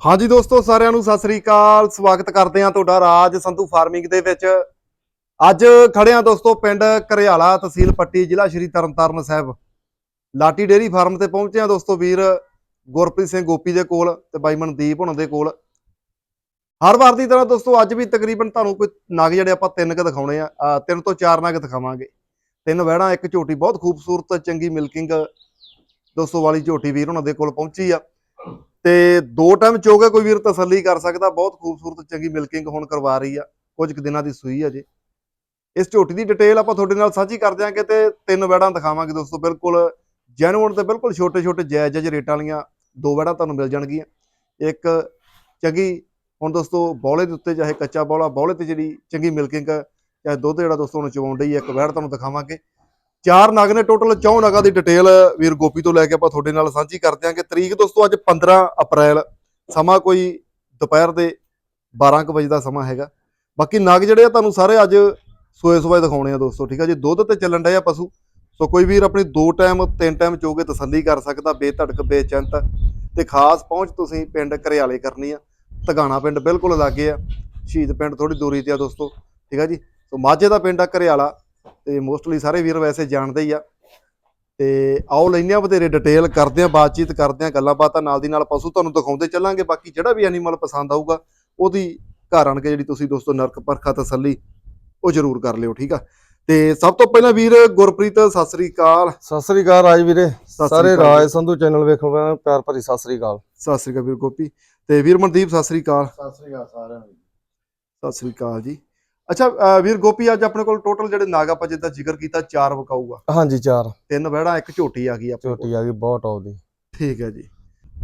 ਹਾਂਜੀ ਦੋਸਤੋ, ਸਾਰਿਆਂ ਨੂੰ ਸਤਿ ਸ੍ਰੀ ਅਕਾਲ। ਸਵਾਗਤ ਕਰਦੇ ਹਾਂ ਤੁਹਾਡਾ ਰਾਜ ਸੰਧੂ ਫਾਰਮਿੰਗ ਦੇ ਵਿੱਚ। ਅੱਜ ਖੜੇ ਹਾਂ ਦੋਸਤੋ, ਪਿੰਡ ਘਰਿਆਲਾ ਤਹਿਸੀਲ ਪੱਟੀ, ਜ਼ਿਲ੍ਹਾ ਸ਼੍ਰੀ ਤਰਨਤਾਰਨ ਸਾਹਿਬ। ਲਾਟੀ ਡੇਰੀ ਫਾਰਮ ਤੇ ਪਹੁੰਚੇ ਹਾਂ ਦੋਸਤੋ ਵੀਰ ਗੁਰਪ੍ਰੀਤ ਸਿੰਘ ਗੋਪੀ ਦੇ ਕੋਲ ਤੇ ਬਾਈ ਮਨਦੀਪ ਹੁਣਾਂ ਦੇ ਕੋਲ। ਹਰ ਵਾਰ ਦੀ ਤਰ੍ਹਾਂ ਦੋਸਤੋ, ਅੱਜ ਵੀ ਤਕਰੀਬਨ ਤੁਹਾਨੂੰ ਕੋਈ ਨਗ ਜਿਹੜੇ ਆਪਾਂ ਤਿੰਨ ਕ ਦਿਖਾਉਣੇ ਆ ਤਿੰਨ ਤੋਂ ਚਾਰ ਨਗ ਦਿਖਾਵਾਂਗੇ। ਤਿੰਨ ਵਹਿਣਾ ਇੱਕ ਝੋਟੀ, ਬਹੁਤ ਖੂਬਸੂਰਤ, ਚੰਗੀ ਮਿਲਕਿੰਗ ਦੋਸਤੋ ਵਾਲੀ ਝੋਟੀ ਵੀਰ ਉਹਨਾਂ ਦੇ ਕੋਲ ਪਹੁੰਚੀ ਆ। ਤੇ ਦੋ ਟਾਈਮ ਚੋਗੇ ਕੋਈ ਵੀਰ ਤਸੱਲੀ ਕਰ ਸਕਦਾ ਬਹੁਤ ਖੂਬਸੂਰਤ ਚੰਗੀ ਮਿਲਕਿੰਗ ਹੁਣ ਕਰਵਾ ਰਹੀ ਆ ਕੁਝ ਕੁ ਦਿਨਾਂ ਦੀ ਸੂਈ ਆ ਜੇ। ਇਸ ਝੋਟੀ ਦੀ ਡਿਟੇਲ ਆਪਾਂ ਤੁਹਾਡੇ ਨਾਲ ਸਾਂਝੀ ਕਰ ਦਿਆਂਗੇ ਤੇ ਤਿੰਨ ਵੈੜਾਂ ਦਿਖਾਵਾਂਗੇ ਦੋਸਤੋ ਬਿਲਕੁਲ ਜੈਨੂਨ ਤੇ ਬਿਲਕੁਲ ਛੋਟੇ ਛੋਟੇ ਜਾਇਜ਼ ਜਾਇਜ਼ ਰੇਟਾਂ ਵਾਲੀਆਂ ਦੋ ਵੈੜਾਂ ਤੁਹਾਨੂੰ ਮਿਲ ਜਾਣਗੀਆਂ। ਇੱਕ ਚੰਗੀ ਹੁਣ ਦੋਸਤੋ ਬੌਲੇ ਦੇ ਉੱਤੇ ਚਾਹੇ ਕੱਚਾ ਬੌਲਾ ਬੌਲੇ ਤੇ ਜਿਹੜੀ ਚੰਗੀ ਮਿਲਕਿੰਗ ਚਾਹੇ ਦੁੱਧ ਜਿਹੜਾ ਦੋਸਤੋ ਨੂੰ ਚਵਾਉਣ ਡਈ ਆ, ਇੱਕ ਵੈੜ ਤੁਹਾਨੂੰ ਦਿਖਾਵਾਂਗੇ। ਚਾਰ ਨਗ ਨੇ ਟੋਟਲ, ਚੌਂ ਨਗਾਂ ਦੀ ਡਿਟੇਲ ਵੀਰ ਗੋਪੀ ਤੋਂ ਲੈ ਕੇ ਆਪਾਂ ਤੁਹਾਡੇ ਨਾਲ ਸਾਂਝੀ ਕਰ ਦਿਆਂਗੇ ਤਰੀਕ ਦੋਸਤੋ ਅੱਜ 15 ਅਪ੍ਰੈਲ, ਸਮਾਂ ਕੋਈ ਦੁਪਹਿਰ ਦੇ 12 ਕੁ ਵਜੇ ਦਾ ਸਮਾਂ ਹੈਗਾ। ਬਾਕੀ ਨਗ ਜਿਹੜੇ ਆ ਤੁਹਾਨੂੰ ਸਾਰੇ ਅੱਜ ਸੋਏ ਸੋਏ ਦਿਖਾਉਣੇ ਆ ਦੋਸਤੋ, ਠੀਕ ਆ ਜੀ? ਦੁੱਧ ਤੇ ਚੱਲਣ ਡਏ ਆ ਪਸ਼ੂ। ਸੋ ਕੋਈ ਵੀਰ ਆਪਣੀ ਦੋ ਟਾਈਮ, ਤਿੰਨ ਟਾਈਮ ਚੋ ਕੇ ਤਸੱਲੀ ਕਰ ਸਕਦਾ, ਬੇਧੜਕ, ਬੇਚਿੰਤ। ਤੇ ਖਾਸ ਪਹੁੰਚ ਤੁਸੀਂ ਪਿੰਡ ਘਰਿਆਲੇ ਕਰਨੀ ਆ। ਤਗਾਣਾ ਪਿੰਡ ਬਿਲਕੁਲ ਲਾਗੇ ਆ। ਸ਼ਹੀਦ ਪਿੰਡ ਥੋੜੀ ਦੂਰੀ ਤੇ ਆ ਦੋਸਤੋ, ਠੀਕ ਆ ਜੀ? ਸੋ ਮਾਝੇ ਦਾ ਪਿੰਡ ਆ ਘਰਿਆਲਾ। ਤੇ ਮੋਸਟਲੀ ਸਾਰੇ ਵੀਰ ਵੈਸੇ ਜਾਣਦੇ ਹੀ ਆ। ਤੇ ਆਓ ਲੈਂਦੇ ਆ ਵਧੇਰੇ ਡਿਟੇਲ ਕਰਦੇ ਆ ਬਾਤਚੀਤ ਕਰਦੇ ਆ ਗੱਲਾਂ ਬਾਤਾਂ ਨਾਲ ਦੀ ਨਾਲ ਪਸ਼ੂ ਤੁਹਾਨੂੰ ਦਿਖਾਉਂਦੇ ਚੱਲਾਂਗੇ। ਬਾਕੀ ਜਿਹੜਾ ਵੀ ਐਨੀਮਲ ਪਸੰਦ ਆਊਗਾ ਉਹਦੀ ਘਰ ਆਣ ਕੇ ਜਿਹੜੀ ਤੁਸੀਂ ਦੋਸਤੋ ਨਰਕ ਪਰਖਾ ਤਸੱਲੀ ਉਹ ਜ਼ਰੂਰ ਕਰ ਲਿਓ ਠੀਕ ਆ? ਤੇ ਸਭ ਤੋਂ ਪਹਿਲਾਂ ਵੀਰ ਗੁਰਪ੍ਰੀਤ ਸਤਿ ਸ੍ਰੀ ਅਕਾਲ। ਸਤਿ ਸ੍ਰੀ ਅਕਾਲ ਰਾਜ ਵੀਰੇ। ਸ੍ਰੀ ਰਾਜ ਸੰਧੂ ਚੈਨਲ ਵੇਖਣ ਵਾਲਿਆਂ ਨੂੰ ਪਿਆਰ ਭਰੀ ਸਤਿ ਸ੍ਰੀ ਅਕਾਲ। ਸਤਿ ਸ੍ਰੀ ਅਕਾਲ ਵੀਰ ਗੋਪੀ। ਤੇ ਵੀਰ ਮਨਦੀਪ ਸਤਿ ਸ੍ਰੀ ਅਕਾਲ। ਸਤਿ ਸ੍ਰੀ ਅਕਾਲ ਸਾਰਿਆਂ ਨੂੰ। ਸਤਿ ਸ੍ਰੀ ਅਕਾਲ ਜੀ। ਅੱਛਾ ਵੀਰ ਗੋਪੀ ਅੱਜ ਆਪਣੇ ਕੋਲ ਟੋਟਲ ਜਿਹੜੇ ਨਾਗ ਆਪਾਂ ਜਿੱਦਾਂ ਜ਼ਿਕਰ ਕੀਤਾ ਚਾਰ ਵਕਾਊਗਾ। ਹਾਂਜੀ ਚਾਰ। ਤਿੰਨ ਵਹਿੜਾਂ ਇੱਕ ਝੋਟੀ ਆ ਗਈ ਆਪਣੇ ਕੋਲ। ਝੋਟੀ ਆ ਗਈ ਬਹੁਤ ਟੌਪ ਦੀ। ਠੀਕ ਹੈ ਜੀ।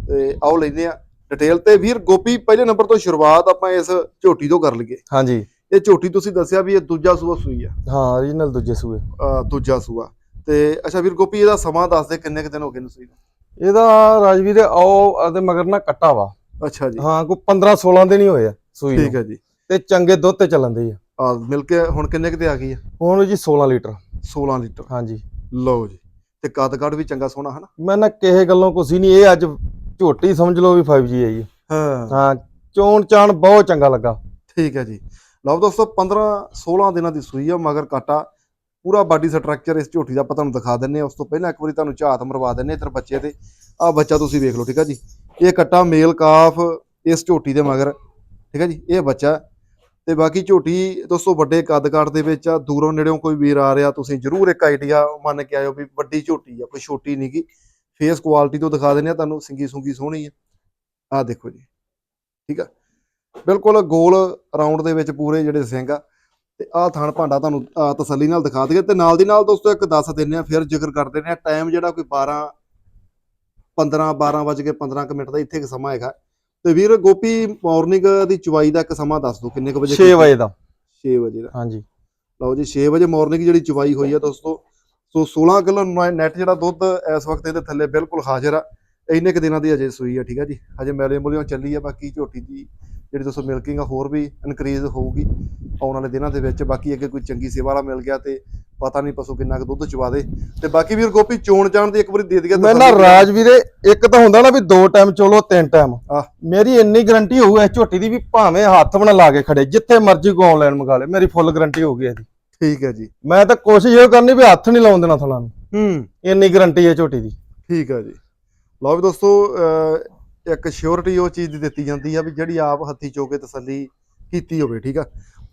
ਤੇ ਆਓ ਲੈਂਦੇ ਆ ਡਿਟੇਲ ਤੇ। ਵੀਰ ਗੋਪੀ ਪਹਿਲੇ ਨੰਬਰ ਤੋਂ ਸ਼ੁਰੂਆਤ ਆਪਾਂ ਇਸ ਝੋਟੀ ਤੋਂ ਕਰ ਲਈਏ। ਹਾਂਜੀ। ਇਹ ਝੋਟੀ ਤੁਸੀਂ ਦੱਸਿਆ ਵੀ ਇਹ ਦੂਜਾ ਸੂਆ ਸੂਈ ਆ। ਹਾਂ ਓਰੀਜਨਲ ਦੂਜੇ ਸੂਏ। ਅਹ ਦੂਜਾ ਸੂਆ। ਤੇ ਅੱਛਾ ਵੀਰ ਗੋਪੀ ਇਹਦਾ ਸਮਾਂ ਦੱਸ ਦੇ ਕਿੰਨੇ ਕੁ ਦਿਨ ਹੋ ਗਏ ਨੂੰ ਸੂਈ ਨੂੰ? ਇਹਦਾ ਰਾਜ ਵੀਰੇ ਆਓ ਇਹਦੇ ਮਗਰ ਨਾ ਕੱਟਾ ਵਾ। ਅੱਛਾ ਜੀ। ਹਾਂ ਕੋਈ 15 16 ਦਿਨ ਹੀ ਹੋਏ ਆ ਸੂਈ ਠੀਕ ਹੈ ਜੀ। ਤੇ ਚੰਗੇ ਦੁੱਧ ਤੇ ਚੱਲਣ ਦੇ ਆ। ਆ ਮਿਲ ਕੇ ਹੁਣ ਕਿੰਨੇ ਕੁ ਤੇ ਆ ਗਈ ਆ? ਹੁਣ ਜੀ 16 ਲੀਟਰ। 16 ਲੀਟਰ। ਹਾਂਜੀ। ਲਓ ਜੀ। ਤੇ ਕੱਦ ਕੱਦ ਵੀ ਚੰਗਾ ਸੋਹਣਾ ਹਨਾ? ਮੈਂ ਨਾ ਕਿਸੇ ਗੱਲੋਂ ਹੀ ਨਹੀਂ ਇਹ ਅੱਜ ਝੋਟੀ ਸਮਝ ਲਓ ਵੀ 5G ਹੈ ਜੀ। ਹਾਂ। ਹਾਂ ਚੋਣ ਚਾਣ ਬਹੁਤ ਚੰਗਾ ਲੱਗਾ। ਠੀਕ ਹੈ ਜੀ। ਲਓ ਦੋਸਤੋ 15 16 ਦਿਨਾਂ ਦੀ ਸੂਈ ਆ ਮਗਰ ਕਾਟਾ। ਪੂਰਾ ਬਾਡੀ ਸਟਰਕਚਰ ਇਸ ਝੋਟੀ ਦਾ ਆਪਾਂ ਤੁਹਾਨੂੰ ਦਿਖਾ ਦਿੰਨੇ ਆ। ਉਸ ਤੋਂ ਪਹਿਲਾਂ ਇੱਕ ਵਾਰੀ ਤੁਹਾਨੂੰ ਝਾਤ ਮਰਵਾ ਦਿੰਨੇ ਇੱਧਰ ਬੱਚੇ ਤੇ ਆ ਬੱਚਾ ਤੁਸੀਂ ਵੇਖ ਲਓ ਠੀਕ ਆ ਜੀ। ਇਹ ਕੱਟਾ ਮੇਲ ਕਾਫ ਇਸ ਝੋਟੀ ਦੇ ਮਗਰ ਠੀਕ ਹੈ ਜੀ। ਇਹ ਬੱਚਾ ਹੈ। ਤੇ ਬਾਕੀ ਝੋਟੀ ਦੋਸਤੋ ਵੱਡੇ ਕੱਦ ਕਾਠ ਦੇ ਵਿੱਚ ਆ ਦੂਰੋਂ ਨੇੜਿਓਂ ਕੋਈ ਵੀਰ ਆ ਰਿਹਾ ਤੁਸੀਂ ਜਰੂਰ ਇੱਕ ਆਈਡੀਆ ਮੰਨ ਕੇ ਆਇਓ ਵੀ ਵੱਡੀ ਝੋਟੀ ਆ ਕੋਈ ਛੋਟੀ ਨਹੀਂ ਗੀ। ਫੇਸ ਕੁਆਲਿਟੀ ਤੋਂ ਦਿਖਾ ਦਿੰਨੇ ਆ ਤੁਹਾਨੂੰ ਸਿੰਗੀ ਸੁੰਗੀ ਸੋਹਣੀ ਆ। ਆ ਦੇਖੋ ਜੀ ਠੀਕ ਆ? ਬਿਲਕੁਲ ਗੋਲ ਰਾਉਂਡ ਦੇ ਵਿੱਚ ਪੂਰੇ ਜਿਹੜੇ ਸਿੰਘ ਆ ਤੇ ਆਹ ਥਾਣ ਭਾਂਡਾ ਤੁਹਾਨੂੰ ਅਹ, ਤਸੱਲੀ ਨਾਲ ਦਿਖਾ ਦਈਏ। ਤੇ ਨਾਲ ਦੀ ਨਾਲ ਦੋਸਤੋ ਇੱਕ ਦੱਸ ਦਿੰਨੇ ਆ ਫਿਰ ਜ਼ਿਕਰ ਕਰ ਦਿੰਨੇ ਆ ਟਾਈਮ ਜਿਹੜਾ ਕੋਈ 12 15 12 ਵਜ ਕੇ 15 ਕੁ ਮਿੰਟ ਦਾ ਇੱਥੇ ਇੱਕ ਸਮਾਂ ਹੈਗਾ। ਤੇ ਵੀਰ ਗੋਪੀ ਮਾਰਨਿੰਗ ਦੀ ਚੁਵਾਈ ਦਾ ਇੱਕ ਸਮਾਂ ਦੱਸ ਦਿਓ ਕਿੰਨੇ ਕੁ ਵਜੇ 6 ਵਜੇ ਦਾ। 6 ਵਜੇ ਦਾ। ਹਾਂਜੀ। ਲਓ ਜੀ 6 ਵਜੇ ਮਾਰਨਿੰਗ ਜਿਹੜੀ ਚੁਵਾਈ ਹੋਈ ਆ ਦੋਸਤੋ ਸੋ 16 ਕਿਲੋ ਨੈਟ ਜਿਹੜਾ ਦੁੱਧ ਇਸ ਵਕਤ ਇਹਦੇ ਥੱਲੇ ਬਿਲਕੁਲ ਹਾਜ਼ਰ ਆ। ਇੰਨੇ ਕੁ ਦਿਨਾਂ ਦੀ ਅਜੇ ਸੂਈ ਆ ਠੀਕ ਆ ਜੀ? ਹਜੇ ਮੈਲੇ ਮੁਲਿਓਂ ਚੱਲੀ ਆ ਬਾਕੀ ਝੋਟੀ ਦੀ ਜਿਹੜੀ ਦੋਸਤੋ ਮਿਲਕਿੰਗ ਆ ਹੋਰ ਵੀ ਇਨਕਰੀਜ਼ ਹੋਊਗੀ ਆਉਣ ਵਾਲੇ ਦਿਨਾਂ ਦੇ ਵਿੱਚ ਬਾਕੀ ਅੱਗੇ ਕੋਈ ਚੰਗੀ ਸੇਵਾ ਵਾਲਾ ਮਿਲ ਗਿਆ ਤੇ ਪਤਾ ਨਹੀਂ ਪਸ਼ੂ ਕਿੰਨਾ ਕੁ ਦੁੱਧ ਚਵਾ ਦੇ। ਤੇ ਬਾਕੀ ਵੀਰ ਗੋਪੀ ਚੋਣ ਜਾਣ ਦੀ ਇੱਕ ਵਾਰੀ ਦੇ ਦਈਏ ਮੈਂ ਨਾ ਰਾਜ ਵੀਰੇ ਇੱਕ ਤਾਂ ਹੁੰਦਾ ਨਾ ਵੀ ਦੋ ਟਾਈਮ ਚੋਲੋ ਤਿੰਨ ਟਾਈਮ। ਮੇਰੀ ਇੰਨੀ ਗਰੰਟੀ ਹੋਊ ਇਸ ਝੋਟੀ ਦੀ ਵੀ ਭਾਵੇਂ ਹੱਥ ਬਣਾ ਲਾ ਕੇ ਖੜੇ ਜਿੱਥੇ ਮਰਜ਼ੀ ਕੋ ਆਨਲਾਈਨ ਮੰਗਾ ਲੇ ਮੇਰੀ ਫੁੱਲ ਗਰੰਟੀ ਹੋਊਗੀ ਇਹਦੀ। ਠੀਕ ਹੈ ਜੀ। ਮੈਂ ਤਾਂ ਕੋਸ਼ਿਸ਼ ਇਹ ਕਰਨੀ ਵੀ ਹੱਥ ਨਹੀਂ ਲਾਉਣ ਦੇਣਾ ਥਲਾਂ ਨੂੰ। ਹੂੰ। ਇੰਨੀ ਗਰੰਟੀ ਹੈ ਝੋਟੀ ਦੀ। ਠੀਕ ਹੈ ਜੀ। ਲਓ ਵੀ ਦੋਸਤੋ ਇੱਕ ਸ਼ੋਰਿਟੀ ਉਹ ਚੀਜ਼ ਦੀ ਦਿੱਤੀ ਜਾਂਦੀ ਆ ਵੀ ਜਿਹੜੀ ਆਪ ਹੱਥੀ ਚੋ ਕੇ ਤਸੱਲੀ ਕੀਤੀ ਹੋਵੇ ਠੀਕ ਆ?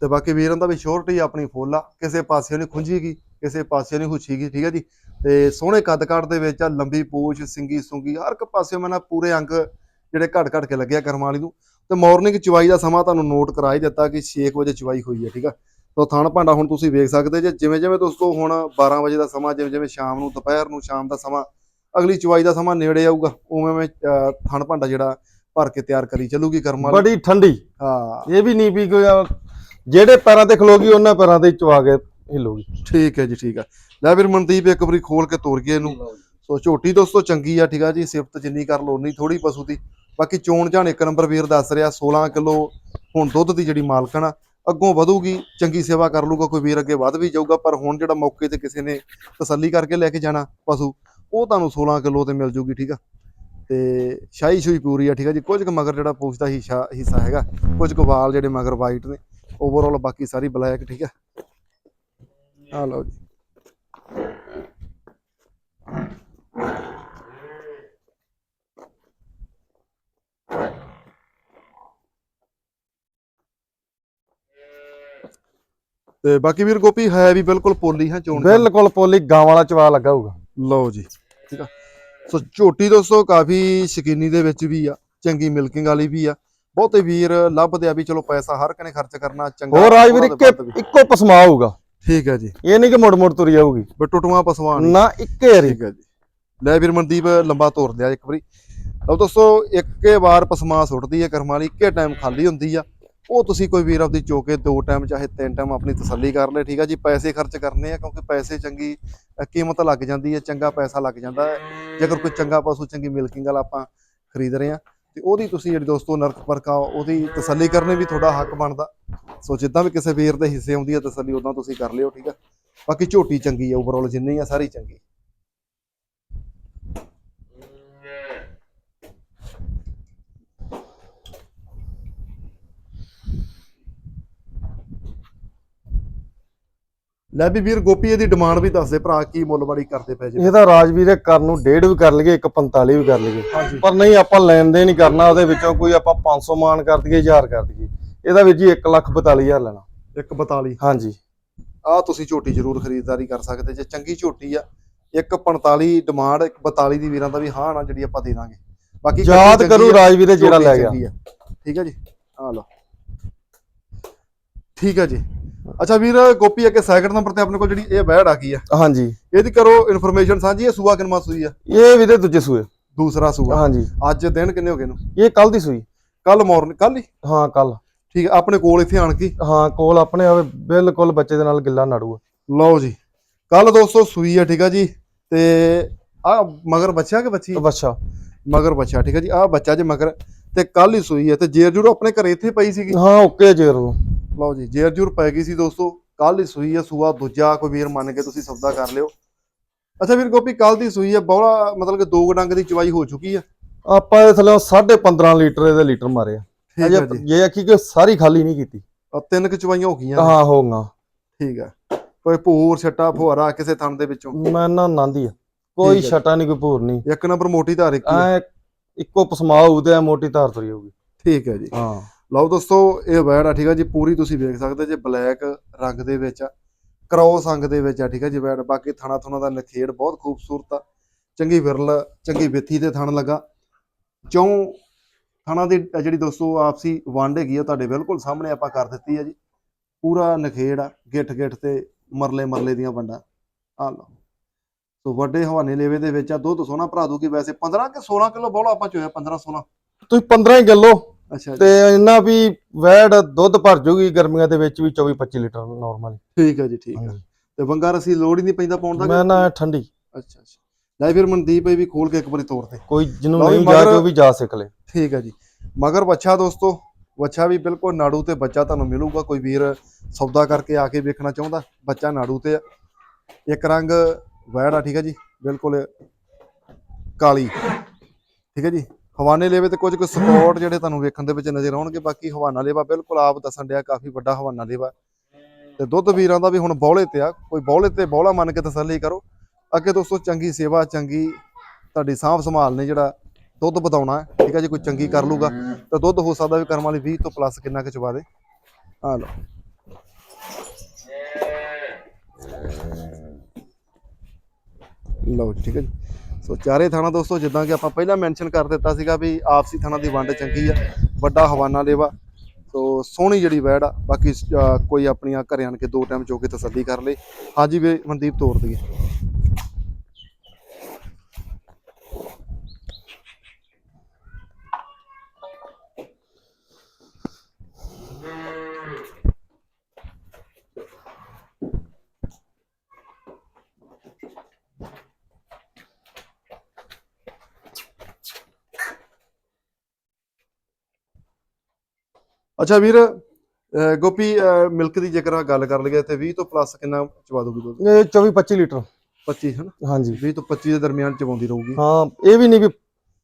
ਤੇ ਬਾਕੀ ਵੀਰਾਂ ਦਾ ਵੀ ਸ਼ੋਰਿਟੀ ਆਪਣੀ ਫੁੱਲ ਆ। ਕਿਸੇ ਪਾਸਿਓਂ ਨਹੀਂ ਖੁੰਝੀਗੀ ਕਿਸੇ ਪਾਸਿਓਂ ਨਹੀਂ ਹੁੱਛੀਗੀ ਠੀਕ ਆ ਜੀ? ਤੇ ਸੋਹਣੇ ਕੱਦ ਕਾਠ ਦੇ ਵਿੱਚ ਆ ਲੰਬੀ ਪੂਛ ਸਿੰਗੀ ਸੁੰਗੀ ਹਰ ਇੱਕ ਪਾਸਿਓਂ ਮੈਂ ਨਾ ਪੂਰੇ ਅੰਗ ਜਿਹੜੇ ਘੜ ਘੜ ਕੇ ਲੱਗਿਆ ਕਰਮ ਵਾਲੀ ਨੂੰ। ਤੇ ਮਾਰਨਿੰਗ ਚਵਾਈ ਦਾ ਸਮਾਂ ਤੁਹਾਨੂੰ ਨੋਟ ਕਰਾ ਹੀ ਦਿੱਤਾ ਕਿ 6 ਵਜੇ ਚਵਾਈ ਹੋਈ ਹੈ ਠੀਕ ਆ? ਤੋ ਥਣ ਭਾਂਡਾ ਹੁਣ ਤੁਸੀਂ ਵੇਖ ਸਕਦੇ ਜੇ ਜਿਵੇਂ ਜਿਵੇਂ ਦੋਸਤੋ ਹੁਣ 12 ਵਜੇ ਦਾ ਸਮਾਂ ਜਿਵੇਂ ਜਿਵੇਂ ਸ਼ਾਮ ਨੂੰ ਦੁਪਹਿਰ ਨੂੰ ਸ਼ਾਮ ਦਾ ਸਮਾਂ ਅਗਲੀ ਚਵਾਈ ਦਾ ਸਮਾਂ ਨੇੜੇ ਆਊਗਾ ਉਵੇਂ ਮੈਂ ਥਣ ਭਾਂਡਾ ਜਿਹੜਾ ਭਰ ਕੇ ਤਿਆਰ ਕਰੀ ਚੱਲੂਗੀ ਕਰਮ ਵਾਲੀ। ਬੜੀ ਠੰਡੀ। ਹਾਂ। ਇਹ ਵੀ ਨਹੀਂ ਵੀ ਕੋਈ ਜਿਹੜੇ ਪੈਰਾਂ ਤੇ ਖਲੋਗੀ ਉਹਨਾਂ ਪੈਰਾਂ ਤੇ ਚਵਾ ਕੇ ਹਿੱਲੂਗੀ। ਠੀਕ ਹੈ ਜੀ ਠੀਕ ਹੈ ਲੈ ਵੀਰ ਮਨਦੀਪ ਇੱਕ ਵਾਰੀ ਖੋਲ ਕੇ ਤੋਰ ਗਿਆ ਇਹਨੂੰ। ਸੋ ਝੋਟੀ ਦੋਸਤੋ ਚੰਗੀ ਆ ਠੀਕ ਆ ਜੀ। ਸਿਫਤ ਜਿੰਨੀ ਕਰ ਲੋ ਉਨੀ ਥੋੜੀ ਪਸ਼ੂ ਦੀ। ਬਾਕੀ ਚੋਣ ਜਾਣ ਇੱਕ ਨੰਬਰ ਵੀਰ ਦੱਸ ਰਿਹਾ 16 ਕਿਲੋ ਹੁਣ ਦੁੱਧ ਦੀ ਜਿਹੜੀ ਮਾਲਕਣ ਆ ਅੱਗੋਂ ਵਧੂਗੀ ਚੰਗੀ ਸੇਵਾ ਕਰ ਲੂਗਾ ਕੋਈ ਵੀਰ ਅੱਗੇ ਵੱਧ ਵੀ ਜਾਊਗਾ ਪਰ ਹੁਣ ਜਿਹੜਾ ਮੌਕੇ ਤੇ ਕਿਸੇ ਨੇ ਤਸੱਲੀ ਕਰਕੇ ਲੈ ਕੇ ਜਾਣਾ ਪਸ਼ੂ ਉਹ ਤੁਹਾਨੂੰ 16 ਕਿਲੋ ਤੇ ਮਿਲ ਜੂਗੀ ਠੀਕ ਆ। ਤੇ ਸ਼ਾਹੀ ਸ਼ੂਈ ਪੂਰੀ ਆ ਠੀਕ ਆ ਜੀ। ਕੁਝ ਕੁ ਮਗਰ ਜਿਹੜਾ ਪੂਛ ਦਾ ਹਿੱਸਾ ਹਿੱਸਾ ਹੈਗਾ ਕੁਝ ਕੁ ਵਾਲ ਜਿਹੜੇ ਮਗਰ ਵਾਈਟ ਨੇ ਓਵਰਆਲ ਬਾਕੀ ਸਾਰੀ ਬਲੈਕ ਠੀਕ ਆ ਆ ਲਓ ਜੀ। ਤੇ ਬਾਕੀ ਵੀਰ ਗੋਪੀ ਹੈ ਵੀ ਬਿਲਕੁਲ ਪੋਲੀ ਹੈ ਚੋਣ। ਬਿਲਕੁਲ ਪੋਲੀ ਗਾਂ ਵਾਲਾ ਚਵਾ ਲੱਗਾ ਹੋਊਗਾ। ਲਓ ਜੀ ਠੀਕ ਆ। ਸੋ ਝੋਟੀ ਦੋਸਤੋ ਕਾਫੀ ਸ਼ਕੀਨੀ ਦੇ ਵਿੱਚ ਵੀ ਆ ਚੰਗੀ ਮਿਲਕਿੰਗ ਵਾਲੀ ਵੀ ਆ। ਬਹੁਤੇ ਵੀਰ ਲੱਭਦੇ ਆ ਵੀ ਚਲੋ ਪੈਸਾ ਹਰ ਕਨੇ ਖਰਚ ਕਰਨਾ ਚੰਗਾ ਹੋਰ ਰਾਜਵੀਰ ਇੱਕੇ। ਇੱਕੋ ਪਸਮਾ ਹੋਊਗਾ ਠੀਕ ਹੈ ਜੀ। ਇਹ ਨਹੀਂ ਕਿ ਮੁੜ ਮੁੜ ਤੁਰੀ ਜਾਊਗੀ ਬਟੂਟੂਆਂ ਪਸਵਾਨ ਨਾ ਇੱਕੇ ਠੀਕ ਹੈ ਜੀ। ਲੈ ਵੀਰ ਮਨਦੀਪ ਲੰਬਾ ਤੋਰ ਦਿਆ ਇੱਕ ਵਾਰੀ। ਲਓ ਦੋਸਤੋ ਇੱਕੇ ਵਾਰ ਪਸਮਾ ਸੁੱਟਦੀ ਹੈ ਕਰਮ ਵਾਲੀ ਇੱਕੇ ਟਾਈਮ ਖਾਲੀ ਹੁੰਦੀ ਆ। ਉਹ ਤੁਸੀਂ ਕੋਈ ਵੀਰ ਆਪਦੀ ਚੋਕੇ ਦੋ ਟਾਈਮ ਚਾਹੇ ਤਿੰਨ ਟਾਈਮ ਆਪਣੀ ਤਸੱਲੀ ਕਰ ਲੈ ਠੀਕ ਆ ਜੀ। ਪੈਸੇ ਖਰਚ ਕਰਨੇ ਆ ਕਿਉਂਕਿ ਪੈਸੇ ਚੰਗੀ ਕੀਮਤ ਲੱਗ ਜਾਂਦੀ ਹੈ ਚੰਗਾ ਪੈਸਾ ਲੱਗ ਜਾਂਦਾ ਹੈ। ਜੇਕਰ ਕੋਈ ਚੰਗਾ ਪਸ਼ੂ ਚੰਗੀ ਮਿਲਕਿੰਗ ਵਾਲਾ ਆਪਾਂ ਖਰੀਦ ਰਹੇ ਆ ਤੇ ਉਹਦੀ ਤੁਸੀਂ ਜਿਹੜੀ ਦੋਸਤੋ ਨਰਕ ਪਰਖਾ ਉਹਦੀ ਤਸੱਲੀ ਕਰਨੇ ਵੀ ਤੁਹਾਡਾ ਹੱਕ ਬਣਦਾ। ਸੋ ਜਿੱਦਾਂ ਵੀ ਕਿਸੇ ਵੀਰ ਦੇ ਹਿੱਸੇ ਆਉਂਦੀ ਹੈ ਤਸੱਲੀ, ਉਦਾਂ ਤੁਸੀਂ ਕਰ ਲਿਓ, ਠੀਕ ਆ? ਬਾਕੀ ਝੋਟੀ ਚੰਗੀ ਆ ਓਵਰਆਲ ਜਿੰਨੀ ਆ, ਸਾਰੀ ਚੰਗੀ। ਲੈ ਵੀ ਵੀਰ ਗੋਪੀ ਇਹਦੀ ਡਿਮਾਂਡ ਵੀ ਦੱਸ ਦੇ ਭਰਾ ਕੀ ਮੁੱਲਵਾੜੀ ਕਰਦੇ ਪਏ ਜੀ। ਇਹਦਾ ਰਾਜਵੀਰ ਕਰਨ ਨੂੰ ਡੇਢ ਵੀ ਕਰ ਲਈਏ ਇੱਕ 45 ਵੀ ਕਰ ਲਈਏ। ਪਰ ਨਹੀਂ ਆਪਾਂ ਲੈਣ ਦੇ ਨਹੀਂ ਕਰਨਾ ਉਹਦੇ ਵਿੱਚੋਂ ਕੋਈ ਆਪਾਂ 500 ਮਾਨ ਕਰ ਦਈਏ 1000 ਕਰ ਦਈਏ। ਇਹਦਾ ਵਿੱਚ ਜੀ 142000 ਲੈਣਾ। 142 ਹਾਂਜੀ। ਆ ਤੁਸੀਂ ਝੋਟੀ ਜ਼ਰੂਰ ਖਰੀਦਦਾਰੀ ਕਰ ਸਕਦੇ ਜੇ ਚੰਗੀ ਝੋਟੀ ਆ। 145 ਡਿਮਾਂਡ 142 ਦੀ ਵੀਰਾਂ ਦਾ ਵੀ ਹਾਂ ਨਾ ਜਿਹੜੀ ਆਪਾਂ ਦੇ ਦਾਂਗੇ। ਬਾਕੀ ਯਾਦ ਕਰੂ ਰਾਜਵੀਰ ਜਿਹੜਾ ਲੈ ਗਿਆ। ਠੀਕ ਹੈ ਜੀ? ਆ ਲਓ। ਠੀਕ ਹੈ ਜੀ। ਅੱਛਾ ਵੀਰ ਗੋਪੀ ਅੱਗੇ ਸੈਕਿੰਡ ਨੰਬਰ ਤੇ ਆਪਣੇ ਕੋਲ ਜਿਹੜੀ ਇਹ ਬੈੜ ਆ ਗਈ ਆ? ਹਾਂਜੀ। ਇਹਦੀ ਕਰੋ ਇਨਫੋਰਮੇਸ਼ਨ ਸਾਂਝੀ ਇਹ ਸੂਆ ਕਿਨਮਾ ਸੂਈ ਆ? ਇਹ ਵੀ ਤੇ ਦੂਜੇ ਸੂਏ। ਦੂਸਰਾ ਸੂਆ। ਹਾਂਜੀ। ਅੱਜ ਦਿਨ ਕਿੰਨੇ ਹੋ ਗਏ ਨੂੰ ਇਹ ਕੱਲ ਦੀ ਸੂਈ। ਕੱਲ ਮਾਰਨਿੰਗ ਕੱਲ ਹੀ? ਹਾਂ ਕੱਲ ਠੀਕ ਹੈ ਆਪਣੇ ਕੋਲ ਇੱਥੇ ਆਣ ਕੇ? ਹਾਂ ਕੋਲ ਆਪਣੇ ਆਵੇ ਬਿਲਕੁਲ ਬੱਚੇ ਦੇ ਨਾਲ ਗਿੱਲਾ ਨਾੜੂ ਆ। ਲਓ ਜੀ। ਕੱਲ ਦੋਸਤੋ ਸੂਈ ਆ ਠੀਕ ਆ ਜੀ। ਤੇ ਆ ਮਗਰ ਬੱਚਾ ਕਿ ਬੱਚੀ? ਬੱਚਾ। ਮਗਰ ਬੱਚਾ ਠੀਕ ਹੈ ਜੀ। ਆ ਬੱਚਾ ਜੇ ਮਗਰ। ਤੇ ਕੱਲ ਹੀ ਸੂਈ ਹੈ ਤੇ ਜੇਰ ਜੂਰ ਆਪਣੇ ਘਰੇ ਇੱਥੇ ਪਈ ਸੀਗੀ? ਹਾਂ ਓਕੇ ਜੇਰ ਨੂੰ ਲਓ ਜੀ ਜੇਰ ਜੂਰ ਪੈ ਗਈ ਸੀ ਦੋਸਤੋ ਕੱਲ ਹੀ ਸੂਈ ਹੈ ਸੂਆ ਦੂਜਾ ਕੋਈ ਵੀਰ ਮੰਨ ਕੇ ਤੁਸੀਂ ਸੌਦਾ ਕਰ ਲਿਓ। ਅੱਛਾ ਵੀਰ ਗੋਪੀ ਕੱਲ ਦੀ ਸੂਈ ਹੈ ਬੋਲਾ ਮਤਲਬ ਕਿ ਦੋ ਡੰਗ ਦੀ ਚਵਾਈ ਹੋ ਚੁੱਕੀ ਆ। ਆਪਾਂ ਇਹ ਥੱਲੇ 15.5 ਲੀਟਰ ਇਹਦੇ ਲੀਟਰ ਮਾਰੇ ਆ। ਹੈ ਜੀ। ਇਹ ਆਖੀ ਕਿ ਸਾਰੀ ਖਾਲੀ ਨਹੀਂ ਕੀਤੀ। ਆਹ ਤਿੰਨ ਕੁ ਚਵਾਈਆਂ ਹੋ ਗਈਆਂ ਨੇ। ਹਾਂ ਹੋਗਾ ਠੀਕ ਹੈ ਕੋਈ ਭੂਰ ਛੱਟਾ ਫੁਹਾਰਾ ਕਿਸੇ ਥਣ ਦੇ ਵਿੱਚੋਂ? ਮੈਂ ਨਾ ਨਾਂਦੀ ਆ। ਕੋਈ ਹੈ। ਛਟਾ ਨਹੀਂ ਕੋਈ ਭੂਰ ਨਹੀਂ। ਇੱਕ ਨੰਬਰ ਮੋਟੀ ਧਾਰ ਇੱਕ ਹੀ ਆ। ਐ ਇੱਕੋ ਪਸਮਾ ਹੋਊ ਤੇ ਮੋਟੀ ਧਾਰ ਤੁਰੀ ਹੋਊਗੀ। ਠੀਕ ਹੈ ਜੀ। ਹਾਂ। ਲਓ ਦੋਸਤੋ, ਇਹ ਵੈੜ ਆ, ਠੀਕ ਆ ਜੀ? ਪੂਰੀ ਤੁਸੀਂ ਵੇਖ ਸਕਦੇ ਜੇ, ਬਲੈਕ ਰੰਗ ਦੇ ਵਿੱਚ ਆ, ਕ੍ਰੋਸ ਅੰਗ ਦੇ ਵਿੱਚ ਆ, ਠੀਕ ਆ ਜੀ ਵੈੜ? ਬਾਕੀ ਥਣਾ ਥੁਣਾ ਦਾ ਨਖੇੜ ਬਹੁਤ ਖੂਬਸੂਰਤ ਆ। ਚੰਗੀ ਵਿਰਲ, ਚੰਗੀ ਵਿੱਥੀ ਤੇ ਥਣ ਲੱਗਾ। ਚੋਂ ਥਣਾ ਦੀ ਜਿਹੜੀ ਦੋਸਤੋ ਆਪਸੀ ਵੰਡ ਹੈਗੀ ਆ ਤੁਹਾਡੇ ਬਿਲਕੁਲ ਸਾਹਮਣੇ ਆਪਾਂ ਕਰ ਦਿੱਤੀ ਆ ਜੀ। ਪੂਰਾ ਨਖੇੜ ਆ, ਗਿੱਠ ਗਿੱਠ ਤੇ ਮਰਲੇ ਮਰਲੇ ਦੀਆਂ ਵੰਡਾਂ। ਆ ਲਓ। ਸੋ ਵੱਡੇ ਹਵਾਨੇ ਲੇਵੇ ਦੇ ਵਿੱਚ ਆ, ਦੁੱਧ ਸੋਨਾ ਭਰਾ ਦੂਗੀ ਵੈਸੇ। 15 ਕਿ 16 ਕਿਲੋ ਬੋਲਾ ਆਪਾਂ ਚੋਇਆ 15 16 ਤੁਸੀਂ 15 ਹੀ ਗੱਲੋ ਅੱਛਾ ਤੇ ਇੰਨਾ ਵੀ ਵੈੜ ਦੁੱਧ ਭਰ ਜੂਗੀ ਗਰਮੀਆਂ ਦੇ ਵਿੱਚ ਵੀ 24 25 ਲੀਟਰ ਨਾਰਮਲ ਠੀਕ ਹੈ ਜੀ ਠੀਕ ਹੈ ਤੇ ਵੰਗਾਰ ਅਸੀਂ ਲੋੜ ਹੀ ਨਹੀਂ ਪੈਂਦਾ ਪਾਉਣ ਦਾ ਮੈਂ ਨਾ ਠੰਡੀ। ਅੱਛਾ ਅੱਛਾ। ਲੈ ਫਿਰ ਮਨਦੀਪ ਇਹ ਵੀ ਖੋਲ ਕੇ ਇੱਕ ਵਾਰੀ ਤੋਰ ਤੇ ਕੋਈ ਜਿਹਨੂੰ ਨਹੀਂ ਜਾ ਮਗਰ- ਜੋ ਵੀ ਜਾ ਸਿੱਖ ਲੈ। ਠੀਕ ਹੈ ਜੀ। ਮਗਰ ਬੱਚਾ ਦੋਸਤੋ ਬੱਚਾ ਵੀ ਬਿਲਕੁਲ ਨਾੜੂ ਤੇ ਬੱਚਾ ਤੁਹਾਨੂੰ ਮਿਲੂਗਾ ਕੋਈ ਵੀਰ ਸੌਦਾ ਕਰਕੇ ਆ ਕੇ ਵੇਖਣਾ ਚਾਹੁੰਦਾ ਬੱਚਾ ਨਾੜੂ ਤੇ ਆ। ਇੱਕ ਰੰਗ ਵੈੜ ਆ ਠੀਕ ਹੈ ਜੀ ਬਿਲਕੁਲ ਕਾਲੀ। ਠੀਕ ਹੈ ਜੀ। ਹਵਾਨੇ ਲੇਵੇ ਤੇ ਕੁਝ ਕੁ ਸਪੋਰਟ ਜਿਹੜੇ ਤੁਹਾਨੂੰ ਵੇਖਣ ਦੇ ਵਿੱਚ ਨਜ਼ਰ ਆਉਣਗੇ, ਬਾਕੀ ਹਵਾਨਾ ਲੇਵਾ ਬਿਲਕੁਲ ਆਪ ਦੱਸਣ ਡਿਆ, ਕਾਫੀ ਵੱਡਾ ਹਵਾਨਾ ਲੇਵਾ। ਤੇ ਦੁੱਧ ਵੀਰਾਂ ਦਾ ਵੀ ਹੁਣ ਬੌਲੇ ਤੇ ਆ, ਕੋਈ ਬੌਲੇ ਤੇ ਬੌਲਾ ਮੰਨ ਕੇ ਤਸੱਲੀ ਕਰੋ। ਅੱਗੇ ਦੋਸਤੋ, ਚੰਗੀ ਸੇਵਾ, ਚੰਗੀ ਤੁਹਾਡੀ ਸਾਂਭ ਸੰਭਾਲ ਨੇ ਜਿਹੜਾ ਦੁੱਧ ਵਧਾਉਣਾ, ਠੀਕ ਹੈ ਜੀ, ਕੋਈ ਚੰਗੀ ਕਰ ਲੂਗਾ। ਤਾਂ ਦੁੱਧ ਹੋ ਸਕਦਾ ਵੀ ਕਰਮ ਵਾਲੀ 20 ਤੋਂ ਪਲੱਸ ਕਿੰਨਾ ਕੁ ਚਵਾ ਦੇ। ਆ ਲਓ। ਲਓ ਠੀਕ ਹੈ ਜੀ। ਸੋ ਚਾਰੇ ਥਾਣਾ ਦੋਸਤੋ, ਜਿੱਦਾਂ ਕਿ ਆਪਾਂ ਪਹਿਲਾਂ ਮੈਂਸ਼ਨ ਕਰ ਦਿੱਤਾ ਸੀਗਾ ਵੀ ਆਪਸੀ ਥਾਣਾ ਦੀ ਵੰਡ ਚੰਗੀ ਆ, ਵੱਡਾ ਹਵਾਨਾ ਲੇਵਾ। ਸੋ ਸੋਹਣੀ ਜਿਹੜੀ ਵੈੜ ਆ, ਬਾਕੀ ਕੋਈ ਆਪਣੀਆਂ ਘਰੇ ਆਣ ਕੇ ਦੋ ਟਾਈਮ ਚੋ ਕੇ ਤਸੱਲੀ ਕਰ ਲੇ। ਹਾਂਜੀ ਵੀ ਮਨਦੀਪ, ਤੋਰ ਦਈਏ। ਅੱਛਾ ਵੀਰ ਗੋਪੀ ਮਿਲਕ ਦੀ ਜੇਕਰ ਗੱਲ ਕਰ ਲਈਏ ਤੇ 20 ਤੋਂ ਪਲੱਸ ਕਿੰਨਾ ਚਵਾ ਦੋਗੇ ਦੁੱਧ? ਇਹ 24 25 ਲੀਟਰ। 25 ਹਨ? ਹਾਂਜੀ। 20 ਤੋਂ 25 ਦੇ ਦਰਮਿਆਨ ਚਵਾਉਂਦੀ ਰਹੂਗੀ। ਹਾਂ ਇਹ ਵੀ ਨਹੀਂ ਵੀ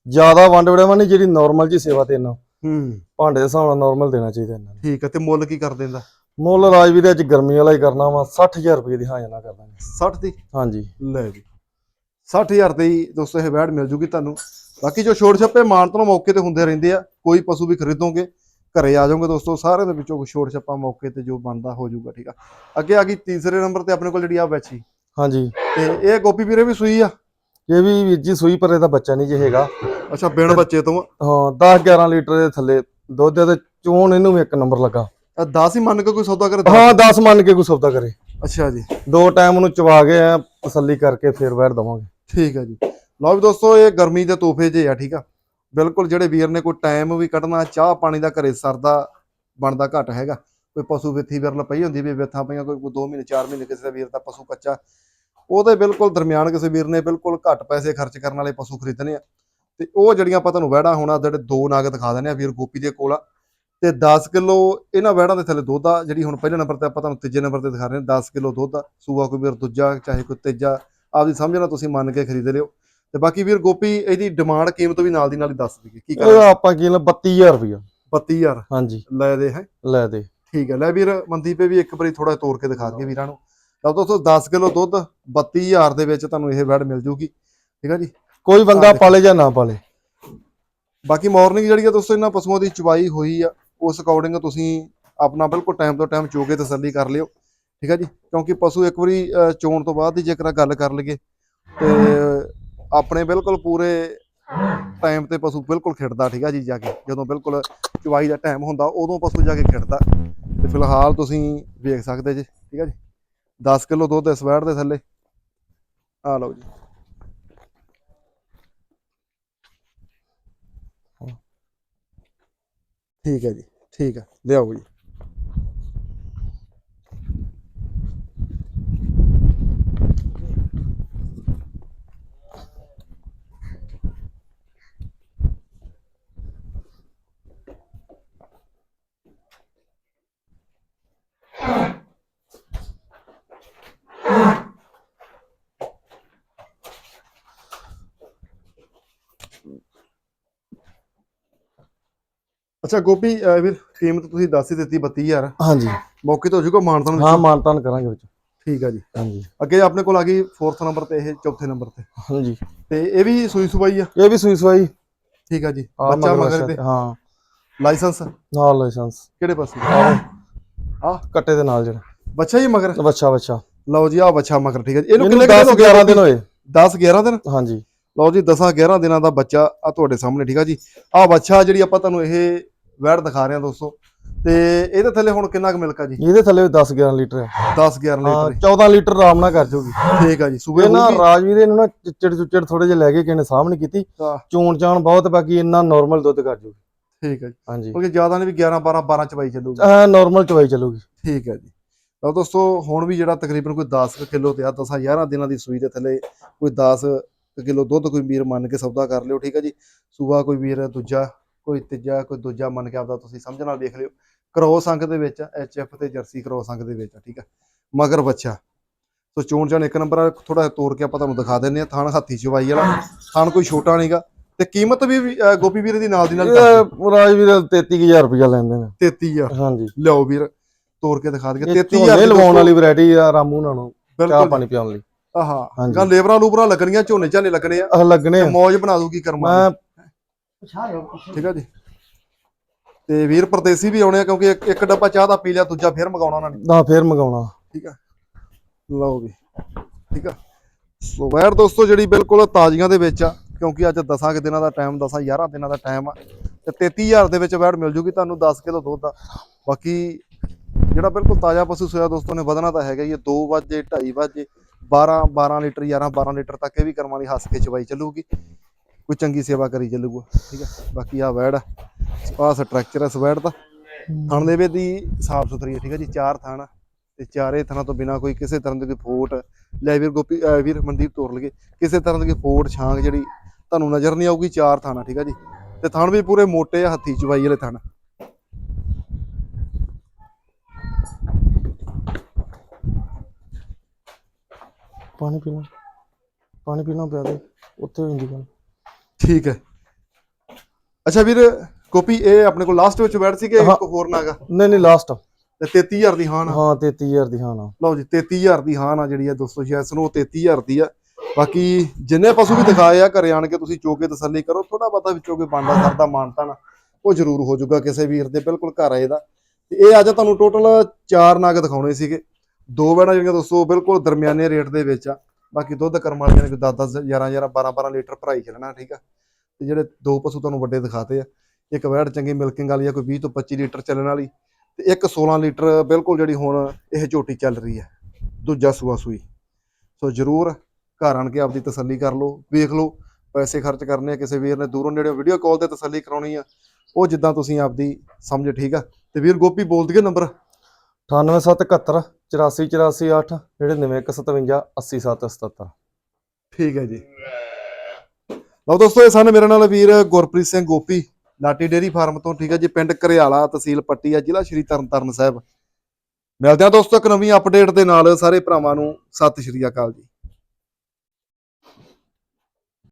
ਜ਼ਿਆਦਾ ਵੰਡ ਵੜਿਆ ਨਹੀਂ ਜਿਹੜੀ ਨਾਰਮਲ ਜੀ ਸੇਵਾ ਤੇ ਇਹਨਾਂ ਹੂੰ। ਭਾਂਡੇ ਦੇ ਹਿਸਾਬ ਨਾਲ ਨਾਰਮਲ ਦੇਣਾ ਚਾਹੀਦਾ ਇਹਨਾਂ ਨੂੰ। ਠੀਕ ਹੈ ਤੇ ਮੁੱਲ ਕੀ ਕਰ ਦਿੰਦਾ? ਮੁੱਲ ਰਾਜਵੀਰ ਦੇ ਅੱਜ ਗਰਮੀ ਵਾਲਾ ਹੀ ਕਰਨਾ ਵਾ 60000 ਰੁਪਏ ਦੀ ਹਾਂ ਜਨਾ ਕਰ ਦਾਂਗੇ। 60 ਦੀ? ਹਾਂਜੀ। ਲੈ ਜੀ। 60000 ਦੇ ਹੀ ਦੋਸਤੋ ਇਹ ਵੈੜ ਮਿਲ ਜੂਗੀ ਤੁਹਾਨੂੰ। ਬਾਕੀ ਜੋ ਛੋਟ ਛੱਪੇ ਮਾਨ ਤੋਂ ਮੌਕੇ ਤੇ ਹੁੰਦੇ ਰਹਿੰਦੇ ਆ ਕੋਈ ਪਸ਼ੂ ਵੀ ਖਰੀਦੋਗੇ ਘਰੇ ਆ ਜਾਓਗੇ ਦੋਸਤੋ ਸਾਰਿਆਂ ਦੇ ਵਿੱਚੋਂ ਛੋਟ ਛੱਪਾ ਮੌਕੇ ਤੇ ਜੋ ਬਣਦਾ ਹੋ ਜਾਊਗਾ ਠੀਕ ਆ? ਅੱਗੇ ਆ ਗਈ ਤੀਸਰੇ ਨੰਬਰ ਤੇ ਆਪਣੇ ਕੋਲ ਜਿਹੜੀ ਆ ਬੱਚੀ ਹਾਂਜੀ। ਤੇ ਇਹ ਗੋਪੀ ਵੀਰੇ ਵੀ ਸੂਈ ਆ? ਇਹ ਵੀ ਵੀਰ ਜੀ ਸੂਈ ਪਰ ਇਹਦਾ ਬੱਚਾ ਨਹੀਂ ਜੇ ਹੈਗਾ। ਅੱਛਾ ਬਿਨ ਬੱਚੇ ਤੋਂ? ਹਾਂ 10 11 ਲੀਟਰ ਦੇ ਥੱਲੇ ਦੁੱਧ ਦੇ ਚੋਣ ਇਹਨੂੰ ਵੀ ਇੱਕ ਨੰਬਰ ਲੱਗਾ। 10 ਹੀ ਮੰਨ ਕੇ ਕੋਈ ਸੌਦਾ ਕਰੇ? ਹਾਂ 10 ਮੰਨ ਕੇ ਕੋਈ ਸੌਦਾ ਕਰੇ। ਅੱਛਾ ਜੀ। ਦੋ ਟਾਈਮ ਉਹਨੂੰ ਚਵਾ ਕੇ ਆ ਤਸੱਲੀ ਕਰਕੇ ਫੇਰ ਵੈੜ ਦਵਾਂਗੇ। ਠੀਕ ਹੈ ਜੀ। ਲਓ ਵੀ ਦੋਸਤੋ ਇਹ ਗਰਮੀ ਦੇ ਤੋਹਫੇ ਜੇ ਆ ਠੀਕ ਆ? ਬਿਲਕੁਲ ਜਿਹੜੇ ਵੀਰ ਨੇ ਕੋਈ ਟਾਈਮ ਵੀ ਕੱਢਣਾ, ਚਾਹ ਪਾਣੀ ਦਾ ਘਰੇ ਸਰਦਾ ਬਣਦਾ ਘੱਟ ਹੈਗਾ। ਕੋਈ ਪਸ਼ੂ ਵਿੱਥੀ ਵਿਰਲ ਪਈ ਹੁੰਦੀ ਵੀ ਵਿੱਥਾਂ ਪਈਆਂ, ਕੋਈ 2 ਮਹੀਨੇ 4 ਮਹੀਨੇ ਕਿਸੇ ਦਾ ਵੀਰ ਦਾ ਪਸ਼ੂ ਕੱਚਾ। ਉਹਦੇ ਬਿਲਕੁਲ ਦਰਮਿਆਨ ਕਿਸੇ ਵੀਰ ਨੇ ਬਿਲਕੁਲ ਘੱਟ ਪੈਸੇ ਖਰਚ ਕਰਨ ਵਾਲੇ ਪਸ਼ੂ ਖਰੀਦਣੇ ਆ। ਤੇ ਉਹ ਜਿਹੜੀਆਂ ਆਪਾਂ ਤੁਹਾਨੂੰ ਵਹਿੜਾ ਹੋਣਾ, ਜਿਹੜੇ ਦੋ ਨਾਗ ਦਿਖਾ ਦਿੰਦੇ ਆ ਵੀਰ ਗੋਪੀ ਦੇ ਕੋਲ ਆ, ਤੇ 10 ਕਿਲੋ ਇਹਨਾਂ ਵਹਿੜਾਂ ਦੇ ਥੱਲੇ ਦੁੱਧ ਆ, ਜਿਹੜੀ ਹੁਣ ਪਹਿਲੇ ਨੰਬਰ ਤੇ ਆਪਾਂ ਤੁਹਾਨੂੰ ਤੀਜੇ ਨੰਬਰ ਤੇ ਦਿਖਾ ਰਹੇ ਹਾਂ 10 ਕਿਲੋ ਦੁੱਧ ਆ। ਸੂਆ ਕੋਈ ਵੀਰ ਦੂਜਾ, ਚਾਹੇ ਕੋਈ ਤੀਜਾ, ਆਪਦੀ ਸਮਝ ਨਾਲ ਤੁਸੀਂ ਮੰਨ ਕੇ ਖਰੀਦ ਲਿਓ। ਤੇ ਬਾਕੀ ਵੀਰ ਗੋਪੀ ਇਹਦੀ ਡਿਮਾਂਡ ਕੀਮਤ ਵੀ ਨਾਲ ਦੀ ਨਾਲ ਹੀ ਦੱਸ ਦਈਏ ਕੀ ਇਹ ਕਰ ਆਪਾਂ ਕੀ ਲਾ 32000 ਰੁਪਇਆ 32000 ਹਾਂਜੀ। ਲੈ ਦੇ ਹੈ। ਲੈ ਦੇ। ਠੀਕ ਹੈ ਲੈ ਵੀਰ ਮਨਦੀਪ ਵੀ ਇੱਕ ਵਾਰੀ ਥੋੜਾ ਤੋੜ ਕੇ ਦਿਖਾ ਦਈਏ ਵੀਰਾਂ ਨੂੰ। ਤਾਂ ਦੋਸਤੋ 10 ਕਿਲੋ ਦੁੱਧ 32000 ਦੇ ਵਿੱਚ ਤੁਹਾਨੂੰ ਇਹ ਵੈੜ ਮਿਲ ਜੂਗੀ। ਠੀਕ ਹੈ ਜੀ? ਕੋਈ ਬੰਦਾ ਪਾਲੇ ਜਾਂ ਨਾ ਪਾਲੇ। ਬਾਕੀ ਮਾਰਨਿੰਗ ਜਿਹੜੀ ਆ ਦੋਸਤੋ ਇਹਨਾਂ ਪਸ਼ੂਆਂ ਦੀ ਚਵਾਈ ਹੋਈ ਆ। ਉਸ ਅਕੋਰਡਿੰਗ ਤੁਸੀਂ ਆਪਣਾ ਬਿਲਕੁਲ ਟਾਈਮ ਤੋਂ ਟਾਈਮ ਚੋ ਕੇ ਤਸੱਲੀ ਕਰ ਲਿਓ। ਠੀਕ ਹੈ ਜੀ? ਕਿਉਂਕਿ ਪਸ਼ੂ ਇੱਕ ਵਾਰੀ ਚੋਣ ਤੋਂ ਬਾਅਦ ਦੀ ਜੇਕਰ ਗੱਲ ਕਰ ਲਈਏ ਤੇ ਆਪਣੇ ਬਿਲਕੁਲ ਪੂਰੇ ਟਾਈਮ ਤੇ ਪਸ਼ੂ ਬਿਲਕੁਲ ਖਿੜਦਾ, ਠੀਕ ਆ ਜੀ, ਜਾ ਕੇ। ਜਦੋਂ ਬਿਲਕੁਲ ਚਵਾਈ ਦਾ ਟਾਈਮ ਹੁੰਦਾ, ਉਦੋਂ ਪਸ਼ੂ ਜਾ ਕੇ ਖਿੜਦਾ। ਤੇ ਫਿਲਹਾਲ ਤੁਸੀਂ ਵੇਖ ਸਕਦੇ ਜੀ, ਠੀਕ ਹੈ ਜੀ। 10 ਕਿਲੋ ਦੁੱਧ ਇਸ ਵੈੜ ਦੇ ਥੱਲੇ। ਆ ਲਓ ਜੀ। ਠੀਕ ਹੈ ਜੀ, ਠੀਕ ਹੈ ਲਿਆਓ ਜੀ। ਅੱਛਾ ਗੋਪੀ ਅਹ ਵੀਰ ਕੀਮਤ ਤੁਸੀਂ ਦੱਸ ਹੀ ਦਿੱਤੀ 32000 ਹਾਂਜੀ। ਮੌਕੇ ਤੇ ਹੋ ਜਾਊਗਾ ਮਾਨਤਾਨ ਹਾਂ ਮਾਨਤਾਨ ਕਰਾਂਗੇ ਵਿੱਚ। ਠੀਕ ਹੈ ਜੀ। ਹਾਂਜੀ। ਅੱਗੇ ਆਪਣੇ ਕੋਲ ਆ ਗਈ 4th ਨੰਬਰ ਤੇ ਇਹ ਚੌਥੇ ਨੰਬਰ ਤੇ। ਹਾਂਜੀ। ਤੇ ਇਹ ਵੀ ਸੂਈ ਸੁਬਾਈ ਆ? ਇਹ ਵੀ ਸੂਈ ਸਵਾਈ ਠੀਕ ਆ ਜੀ। ਆ ਬੱਚਾ ਮਗਰ ਤੇ। ਹਾਂ। ਲਾਇਸੈਂਸ? ਨਾਲ ਲਾਇਸੈਂਸ। ਕਿਹੜੇ ਪਾਸੇ? ਆ ਕੱਟੇ ਦੇ ਨਾਲ ਜਿਹੜਾ। ਬੱਚਾ ਹੀ ਮਗਰ? ਬੱਚਾ ਬੱਚਾ। ਲਓ ਜੀ ਆ ਬੱਚਾ ਮਗਰ ਠੀਕ ਹੈ ਜੀ। ਇਹਨੂੰ ਇਹਨੂੰ ਕਿੰਨੇ 10 ਦਿਨ ਹੋ 11 ਗਏ ਦਿਨ ਹੋਏ। 10 11 ਦਿਨ? ਹਾਂਜੀ। ਲਓ ਜੀ 10 11 ਦਿਨਾਂ ਦਾ ਬੱਚਾ ਆ ਤੁਹਾਡੇ ਸਾਹਮਣੇ ਠੀਕ ਆ ਜੀ। ਆ ਬੱਚਾ ਜਿਹੜੀ ਆਪਾਂ ਤੁਹਾਨੂੰ ਇਹ ਵੈੜ ਦਿਖਾ ਰਹੇ ਹਾਂ ਦੋਸਤੋ। ਤੇ ਇਹਦੇ ਥੱਲੇ ਹੁਣ ਕਿੰਨਾ ਕੁ ਮਿਲਕ ਆ ਜੀ? ਇਹਦੇ ਥੱਲੇ 10 11 ਲੀਟਰ ਹੈ। 10 11 ਹਾਂ ਲੀਟਰ 14 ਲੀਟਰ ਆਰਾਮ ਨਾਲ ਕਰ ਜੂਗੀ ਠੀਕ ਆ ਜੀ ਸੂਬੇ ਨਾ ਰਾਜਵੀਰ ਇਹਨੂੰ ਨਾ ਚਿੱਚੜ ਚੁੱਚੜ ਥੋੜੇ ਜਿਹਾ ਲੈ ਕੇ ਕਿਸੇ ਨੇ ਸਾਹਮਣੇ ਕੀਤੀ। ਹਾਂ, ਚੋਣ ਚਾਣ ਬਹੁਤ ਬਾਕੀ ਇੰਨਾ ਨਾਰਮਲ ਦੁੱਧ ਕਰ ਜੂਗੀ ਠੀਕ ਹੈ ਜੀ। ਹਾਂਜੀ। ਕਿਉਂਕਿ ਜ਼ਿਆਦਾ ਨਹੀਂ ਵੀ 11 12 12 ਚਵਾਈ ਚੱਲੂਗੀ। ਐ ਨਾਰਮਲ ਚਵਾਈ ਚੱਲੂਗੀ। ਠੀਕ ਹੈ ਜੀ। ਤਾਂ ਦੋਸਤੋ ਹੁਣ ਵੀ ਜਿਹੜਾ ਤਕਰੀਬਨ ਕੋਈ 10 ਕਿਲੋ ਤੇ ਆ 10 11 ਦਿਨਾਂ ਦੀ ਸੂਈ ਦੇ ਥੱਲੇ ਕੋਈ 10 ਕਿਲੋ ਦੁੱਧ ਕੋਈ ਵੀਰ ਮੰਨ ਕੇ ਸੌਦਾ ਕਰ ਲਿਓ ਠੀਕ ਹੈ ਜੀ। ਸੂਆ ਕੋਈ ਵੀਰ ਦੂਜਾ ਕੋਈ ਤੀਜਾ ਕੋਈ ਦੂਜਾ ਮੰਨ ਕੇ ਆਪਦਾ ਤੁਸੀਂ ਸਮਝ ਨਾਲ ਵੇਖ ਲਿਓ। ਕਰੋਸ ਅੰਕ ਦੇ ਵਿੱਚ ਐਚ ਐਫ ਤੇ ਜਰਸੀ ਕਰੋਸ ਅੰਕ ਦੇ ਵਿੱਚ ਆ, ਠੀਕ ਹੈ ਮਗਰ ਬੱਚਾ। ਸੋ ਚੋਣ ਜਾਣ ਇੱਕ ਨੰਬਰ ਥੋੜਾ ਤੋੜ ਕੇ ਆਪਾਂ ਤੁਹਾਨੂੰ ਦਿਖਾ ਦਿੰਨੇ ਆ ਥਣ ਹੱਥੀ ਚਵਾਈ ਵਾਲਾ। ਥਣ ਕੋਈ ਛੋਟਾ ਨਹੀਂਗਾ ਤੇ ਕੀਮਤ ਵੀ ਗੋਪੀ ਵੀਰ ਦੀ ਨਾਲ ਦੀ ਨਾਲ ਦੱਸ ਇਹ ਰਾਜਵੀਰ 33000 ਰੁਪਇਆ ਲੈਂਦੇ ਨੇ। ਦਿਓ। 33000 ਹਾਂਜੀ। ਲਿਆਓ ਵੀਰ ਤੋੜ ਕੇ ਦਿਖਾ ਦਈਏ ਇਹ 33000 ਝੋਨੇ ਦੀ ਲਵਾਉਣ ਵਾਲੀ ਵੈਰਾਈਟੀ ਆ ਰਾਮੂ ਉਹਨਾਂ ਨੂੰ ਚਾਹ ਪਾਣੀ ਪਿਆਉਣ ਲਈ। ਆਹਾ। ਗਾ ਲੇਬਰਾਂ ਲੂਬਰਾਂ ਲੱਗਣੀਆਂ ਝੋਨੇ ਝਾਨੇ ਲੱਗਣੇ ਆ। ਲੱਗਣੇ ਆ। ਮੌਜ ਬਣਾ ਦੂਗੀ ਕਰਮਾਂ ਮੈਂ ਠੀਕ ਆ ਜੀ। ਤੇ ਵੀਰ ਪਰਦੇਸੀ ਵੀ ਆਉਣੇ ਆ ਕਿਉਂਕਿ ਇੱਕ, ਇੱਕ ਡੱਬਾ ਚਾਹ ਦਾ ਪੀ ਲਿਆ ਦੂਜਾ ਫੇਰ ਮਗਾਉਣਾ ਉਹਨਾਂ ਨੇ। ਨਾ ਫੇਰ ਮੰਗਾਉਣਾ। ਠੀਕ ਆ। ਲਓ ਵੀ ਠੀਕ ਆ। ਸੋ ਵੈਰ ਦੋਸਤੋ ਜਿਹੜੀ ਬਿਲਕੁਲ ਤਾਜ਼ੀਆਂ ਦੇ ਵਿੱਚ ਆ ਕਿਉਂਕਿ ਅੱਜ 10 ਕਿ ਦਿਨਾਂ ਦਾ ਟਾਈਮ 10 11 ਦਿਨਾਂ ਦਾ ਟਾਈਮ ਆ ਤੇ 33000 ਦੇ ਵਿੱਚ ਵੈੜ ਮਿਲ ਜੂਗੀ ਤੁਹਾਨੂੰ 10 ਕਿਲੋ ਦੁੱਧ ਦਾ। ਬਾਕੀ ਜਿਹੜਾ ਬਿਲਕੁਲ ਤਾਜ਼ਾ ਪਸ਼ੂ ਸੋਇਆ ਦੋਸਤੋ ਨੇ ਵਧਣਾ ਤਾਂ ਹੈਗਾ ਹੀ 2 ਵਜੇ 2:30 ਵਜੇ 12 12 ਲੀਟਰ 11 12 ਲੀਟਰ ਤੱਕ ਇਹ ਵੀ ਕਰਮਾਂ ਵਾਲੀ ਹੱਸ ਕੇ ਚਵਾਈ ਚੱਲੂਗੀ। ਕੋਈ ਚੰਗੀ ਸੇਵਾ ਕਰੀ ਚੱਲੂਗਾ, ਠੀਕ ਆ? ਬਾਕੀ ਆ ਵੈੜ ਆ ਸਟਰਕਚਰ ਹੈ ਇਸ ਦਾ। ਥਣ ਦੇ ਵਿੱਚ ਦੀ ਸਾਫ਼ ਸੁਥਰੀ ਹੈ ਠੀਕ ਹੈ ਜੀ? ਚਾਰ ਥਣ ਤੇ ਚਾਰੇ ਥਣਾਂ ਤੋਂ ਬਿਨਾ ਕੋਈ ਕਿਸੇ ਤਰ੍ਹਾਂ ਦੀ ਕੋਈ ਫੋਟ, ਲੈ ਵੀਰ ਗੋਪੀ ਵੀਰ ਮਨਦੀਪ ਤੋਰ ਲਗੇ ਕਿਸੇ ਤਰ੍ਹਾਂ ਦੀ ਕੋਈ ਫੋਟ, ਛਾਂਗ ਜਿਹੜੀ ਤੁਹਾਨੂੰ ਨਜ਼ਰ ਨਹੀਂ ਆਊਗੀ, ਚਾਰ ਥਾਣਾ ਠੀਕ ਹੈ ਜੀ? ਤੇ ਥਣ ਵੀ ਪੂਰੇ ਮੋਟੇ ਆ, ਹੱਥੀ ਚਵਾਈ ਵਾਲੇ ਥਣ। ਪਾਣੀ ਪੀਣਾ ਪਾਣੀ ਪੀਣਾ ਪਿਆ ਦੇ, ਉੱਥੇ ਹੋ ਗੱਲ ਠੀਕ ਹੈ। ਅੱਛਾ ਵੀਰ ਗੋਪੀ ਇਹ ਆਪਣੇ ਕੋਲ ਲਾਸਟ ਵਿੱਚ ਬੈਠ ਸੀ ਕਿ। ਇੱਕ ਹੋਰ ਨਾਗਾ ਨਹੀਂ ਨਹੀਂ ਲਾਸਟ ਤੇ 33000 ਦੀ ਹਾਂ ਹਾਂ 33000 ਦੀ ਹਾਂ ਨਾ ਲਓ ਜੀ 33000 ਦੀ ਹਾਂ ਨਾ ਜਿਹੜੀ ਆ ਦੋਸਤੋ ਸ਼ਾਇਦ ਨੂੰ 33000 ਦੀ ਆ। ਬਾਕੀ ਜਿੰਨੇ ਪਸ਼ੂ ਵੀ ਦਿਖਾਏ ਆ ਘਰੇ ਆਣ ਕੇ ਤੁਸੀਂ ਚੋਕੇ ਤਸੱਲੀ ਕਰੋ ਥੋੜਾ ਬਹੁਤਾ ਵਿੱਚੋਂ ਕੋਈ ਬਾਂਡਾ ਸਰਦਾ ਮਾਨਤਾ ਨਾ ਉਹ ਜ਼ਰੂਰ ਹੋ ਜਾਊਗਾ ਕਿਸੇ ਵੀਰ ਦੇ ਬਿਲਕੁਲ ਘਰ ਆਏ ਦਾ ਤੇ ਇਹ ਅੱਜ ਤੁਹਾਨੂੰ ਟੋਟਲ 4 ਨਗ ਦਿਖਾਉਣੇ ਸੀਗੇ। ਦੋ ਬੈਣਾ ਜਿਹੜੀਆਂ ਦੋਸਤੋ ਬਿਲਕੁਲ ਦਰਮਿਆਨੇ ਰੇਟ ਦੇ ਵਿੱਚ ਆ। ਬਾਕੀ ਦੁੱਧ ਕਰਮ ਵਾਲਿਆਂ ਨੇ ਕੋਈ 10 10 11 11 12 12 ਲੀਟਰ ਭਰਾਈ ਚੱਲਣਾ ਠੀਕ ਆ? ਤੇ ਜਿਹੜੇ ਦੋ ਪਸ਼ੂ ਤੁਹਾਨੂੰ ਵੱਡੇ ਦਿਖਾਤੇ ਆ, ਇੱਕ ਵੈੜ ਚੰਗੀ ਮਿਲਕਿੰਗ ਵਾਲੀ ਆ, ਕੋਈ 20 ਤੋਂ 25 ਲੀਟਰ ਚੱਲਣ ਵਾਲੀ, ਤੇ ਇੱਕ 16 ਲੀਟਰ ਬਿਲਕੁਲ ਜਿਹੜੀ ਹੁਣ ਇਹ ਝੋਟੀ ਚੱਲ ਰਹੀ ਹੈ ਦੂਜਾ ਸੂਆ ਸੂਈ। ਸੋ ਜਰੂਰ ਘਰ ਆਣ ਕੇ ਆਪਦੀ ਤਸੱਲੀ ਕਰ ਲਓ, ਵੇਖ ਲਓ, ਪੈਸੇ ਖਰਚ ਕਰਨੇ ਆ, ਕਿਸੇ ਵੀਰ ਨੇ ਦੂਰੋਂ ਨੇੜੇ ਵੀਡੀਓ ਕਾਲ ਤੇ ਤਸੱਲੀ ਕਰਾਉਣੀ ਆ, ਉਹ ਜਿੱਦਾਂ ਤੁਸੀਂ ਆਪਦੀ ਸਮਝ, ਠੀਕ ਆ? ਤੇ ਵੀਰ ਗੋਪੀ, ਬੋਲ ਦਈਏ ਨੰਬਰ 98771 84488 99157 80777 ਠੀਕ ਹੈ ਜੀ। ਲਓ ਦੋਸਤੋ, ਇਹ ਸਨ ਮੇਰੇ ਨਾਲ ਵੀਰ ਗੁਰਪ੍ਰੀਤ ਸਿੰਘ ਗੋਪੀ, ਲਾਟੀ ਡੇਰੀ ਫਾਰਮ ਤੋਂ, ਠੀਕ ਹੈ ਜੀ, ਪਿੰਡ ਘਰਿਆਲਾ ਤਹਿਸੀਲ ਪੱਟੀ ਆ, ਜ਼ਿਲ੍ਹਾ ਸ਼੍ਰੀ ਤਰਨਤਾਰਨ ਸਾਹਿਬ। ਮਿਲਦੇ ਆ ਦੋਸਤੋ ਇੱਕ ਨਵੀਂ ਅਪਡੇਟ ਦੇ ਨਾਲ, ਸਾਰੇ ਭਰਾਵਾਂ ਨੂੰ ਸਤਿ ਸ਼੍ਰੀ ਅਕਾਲ ਜੀ।